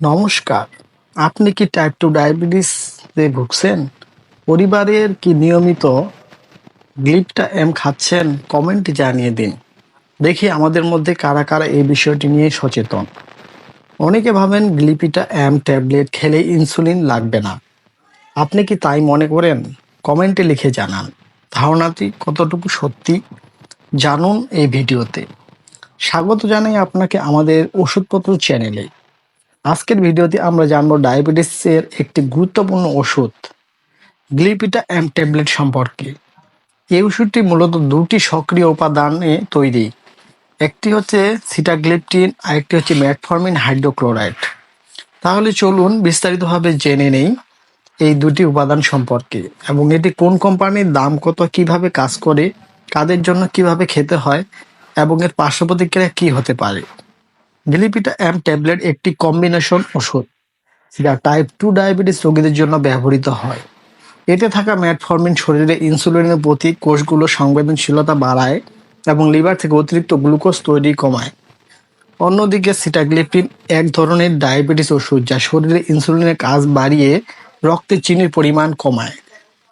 নমস্কার। আপনি কি টাইপ টু ডায়াবেটিসে ভুগছেন? পরিবারের কি নিয়মিত গ্লিপটা এম খাচ্ছেন? কমেন্টে জানিয়ে দিন। দেখি আমাদের মধ্যে কারা কারা এই বিষয়টি নিয়ে সচেতন। অনেকে ভাবেন গ্লিপিটা এম ট্যাবলেট খেলে ইনসুলিন লাগবে না। আপনি কি তাই মনে করেন? কমেন্টে লিখে জানান। ধারণাটি কতটুকু সত্যি? জানুন এই ভিডিওতে। স্বাগত জানাই আপনাকে আমাদের ওষুধপত্র চ্যানেলে আজকের ভিডিওতে আমরা জানব ডায়াবেটিসের একটি গুরুত্বপূর্ণ ওষুধ, গ্লিপিটা এম ট্যাবলেট সম্পর্কে। এই ওষুধটি মূলত দুটি সক্রিয় উপাদানে তৈরি। একটি হচ্ছে সিটাগ্লিপটিন আর একটি হচ্ছে ম্যাটফর্মিন হাইড্রোক্লোরাইড। তাহলে চলুন বিস্তারিতভাবে জেনে নেই এই দুটি উপাদান সম্পর্কে এবং এটি কোন কোম্পানির, দাম কত, কীভাবে কাজ করে, কাদের জন্য কীভাবে খেতে হয় এবং এর পার্শ্ব প্রতিক্রিয়া কি হতে পারে। গ্লিপিটা এম ট্যাবলেট একটি কম্বিনেশন ওষুধ যা টাইপ টু ডায়াবেটিস রোগীদের জন্য ব্যবহৃত হয়। এতে থাকা ম্যাটফর্মিন শরীরে ইনসুলিনের প্রতি কোষগুলো সংবেদনশীলতা বাড়ায় এবং লিভার থেকে অতিরিক্ত গ্লুকোজ তৈরি কমায়। অন্যদিকে সিটাগ্লিপিন এক ধরনের ডায়াবেটিস ওষুধ যা শরীরে ইনসুলিনের কাজ বাড়িয়ে রক্তে চিনির পরিমাণ কমায়।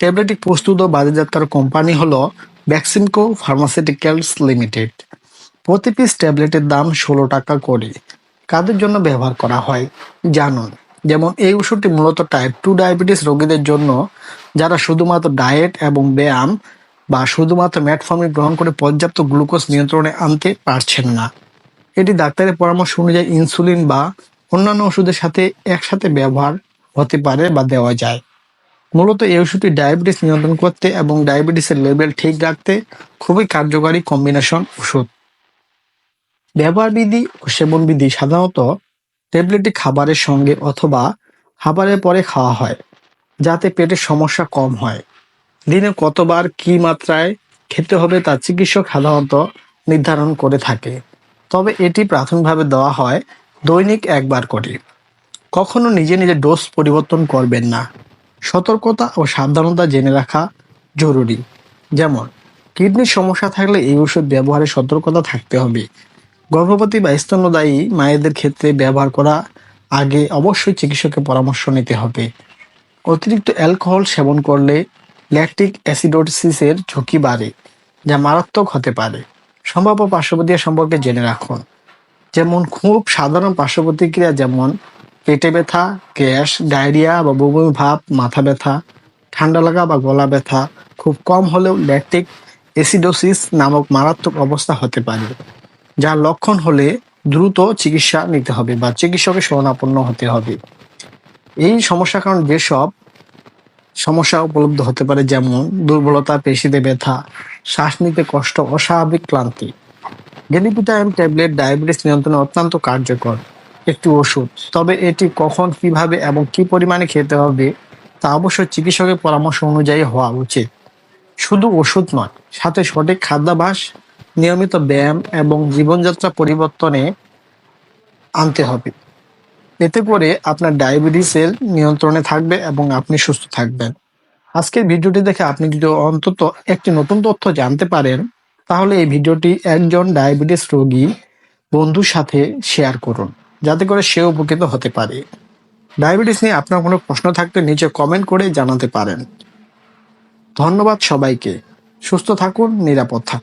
ট্যাবলেটটি প্রস্তুত ও বাজারজাতকার কোম্পানি হলো ভ্যাকসিনকো ফার্মাসিউটিক্যালস লিমিটেড প্রতি পিস ট্যাবলেটের দাম ষোলো টাকা করে। কাদের জন্য ব্যবহার করা হয়? জানুন। যেমন এই ওষুধটি মূলত টাইপ টু ডায়াবেটিস রোগীদের জন্য, যারা শুধুমাত্র ডায়েট এবং ব্যায়াম বা শুধুমাত্র ম্যাটফর্মিন গ্রহণ করে পর্যাপ্ত গ্লুকোজ নিয়ন্ত্রণে আনতে পারছেন না। এটি ডাক্তারের পরামর্শ অনুযায়ী ইনসুলিন বা অন্যান্য ওষুধের সাথে একসাথে ব্যবহার হতে পারে বা দেওয়া যায়। মূলত এই ওষুধটি ডায়াবেটিস নিয়ন্ত্রণ করতে এবং ডায়াবেটিসের লেভেল ঠিক রাখতে খুবই কার্যকারী কম্বিনেশন ওষুধ। ব্যবহার বিধি ও সেবন বিধি সাধারণত ট্যাবলেটটি খাবারের সঙ্গে অথবা খাবারের পরে খাওয়া হয়, যাতে পেটের সমস্যা কম হয়। দিনে কতবার কি মাত্রায় খেতে হবে তা চিকিৎসক সাধারণত নির্ধারণ করে থাকে। তবে এটি প্রাথমিকভাবে দেওয়া হয় দৈনিক একবার করে। কখনো নিজে নিজে ডোজ পরিবর্তন করবেন না। সতর্কতা ও সাবধানতা জেনে রাখা জরুরি। যেমন, কিডনির সমস্যা থাকলে এই ওষুধ ব্যবহারে সতর্কতা থাকতে হবে। গর্ভবতী বা স্তন্যদায়ী মায়েদের ক্ষেত্রে ব্যবহার করা আগে অবশ্যই চিকিৎসকের পরামর্শ নিতে হবে। অতিরিক্ত অ্যালকোহল সেবন করলে ল্যাকটিক অ্যাসিডোসিসের ঝুঁকি বাড়ে, যা মারাত্মক হতে পারে। সম্ভাব্য পার্শ্বপ্রতিক্রিয়া সম্পর্কে জেনে রাখুন। যেমন খুব সাধারণ পার্শ্ব প্রতিক্রিয়া যেমন পেটে ব্যথা, গ্যাস, ডায়রিয়া বা বমি ভাব, মাথা ব্যথা, ঠান্ডা লাগা বা গলা ব্যথা খুব কম হলেও ল্যাকটিক অ্যাসিডোসিস নামক মারাত্মক অবস্থা হতে পারে। যার লক্ষণ হলে দ্রুত চিকিৎসা নিতে হবে বা চিকিৎসকের শরণাপন্ন হতে হবে। এই সমস্যার কারণ যেসব সমস্যা উপলব্ধ হতে পারে, যেমন দুর্বলতা, পেশিতে ব্যথা, শ্বাস নিতে কষ্ট, অস্বাভাবিক ক্লান্তি, গেলিপিটাইম ট্যাবলেট, ডায়াবেটিস নিয়ন্ত্রণে অত্যন্ত কার্যকর একটি ওষুধ। তবে এটি কখন, কীভাবে এবং কি পরিমাণে খেতে হবে তা অবশ্যই চিকিৎসকের পরামর্শ অনুযায়ী হওয়া উচিত। শুধু ওষুধ নয়, সাথে সঠিক খাদ্যাভ্যাস নিয়মিত ব্যায়াম এবং জীবনযাত্রা পরিবর্তনে আনতে হবে। এতে করে আপনার ডায়াবেটিসের নিয়ন্ত্রণে থাকবে এবং আপনি সুস্থ থাকবেন। আজকের ভিডিওটি দেখে আপনি যদি অন্তত একটি নতুন তথ্য জানতে পারেন, তাহলে এই ভিডিওটি একজন ডায়াবেটিস রোগী বন্ধুর সাথে শেয়ার করুন, যাতে করে সে উপকৃত হতে পারে। ডায়াবেটিস নিয়ে আপনার কোনো প্রশ্ন থাকলে নিচে কমেন্ট করে জানাতে পারেন। ধন্যবাদ সবাইকে। সুস্থ থাকুন, নিরাপদ থাকুন।